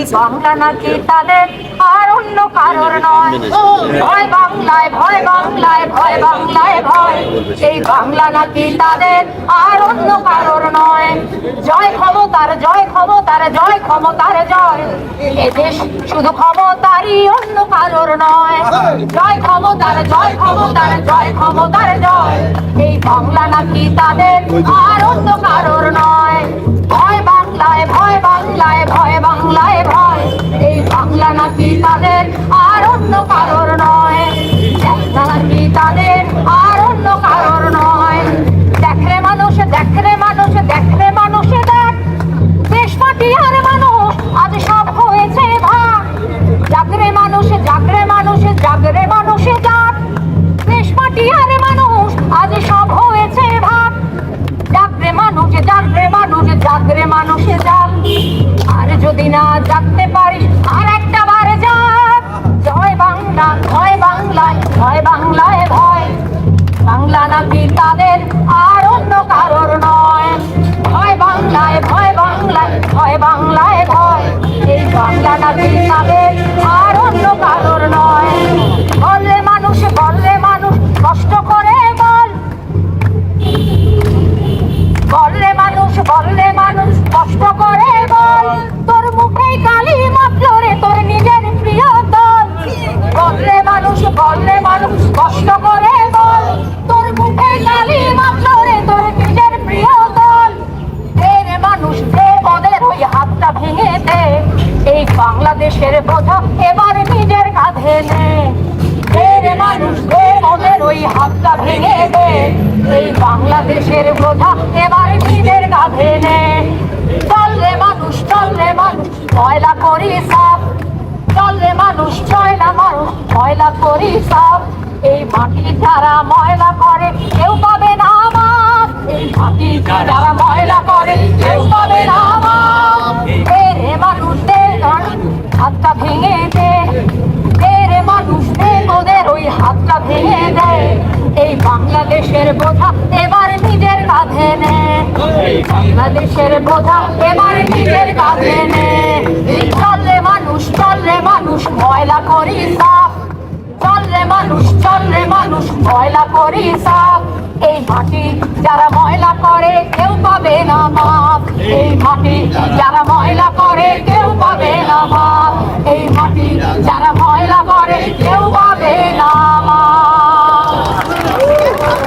এই বাংলা নাকি তাদের? আর অন্য কারোর নয়। ভয় বাংলায় ভয় বাংলায় ভয় বাংলায় ভয়। এই বাংলা নাকি তাদের? আর অন্য কারোর নয়। জয় ক্ষমতার জয় ক্ষমতার জয় ক্ষমতার জয়। এদেশ শুধু ক্ষমতারই অন্য কারোর নয়। জয় ক্ষমতার জয় ক্ষমতার জয় ক্ষমতার জয়। এই বাংলা নাকি তাদের? আর অন্য কারোর নয়। ভয় বাংলায় ভয় বাংলায় ভয় আজ সব হয়েছে ভাগ জাগরে মানুষ জাগরে মানুষ, জাগরে মানুষে যাক আর যদি না জাগতে পারিস, আর একটা বারে যাক জয় বাংলা ভয় বাংলায় ভয় বাংলায় ভয়। বাংলা নাকি তাদের, আর অন্য কারোর নয়। ভয় বাংলায় ভয় বাংলায় ভয় বাংলায় ভয়। বাংলাদেশের বোঝা এবার নিজের কাঁধে নে। রে মানুষ দে ওই হাতটা ভেঙে দে। এই বাংলাদেশের বোঝা এবার নিজের কাঁধে নে। চল রে মানুষ, চল রে মানুষ, ময়লা করি সাফ চল রে মানুষ চয়লা মানুষ, ময়লা করি সাফ এই মাটি যারা ময়লা করে, কেউ পাবে না মাপ এই মাটি যারা বাংলাদেশের বোঝা এবার নিজের কাছে নে। চলে মানুষ চলে মানুষ, ময়লা করি সাফ। চলে মানুষ চলে মানুষ, ময়লা করি সাফ। এই মাটি যারা ময়লা করে, কেউ পাবে না মাপ। এই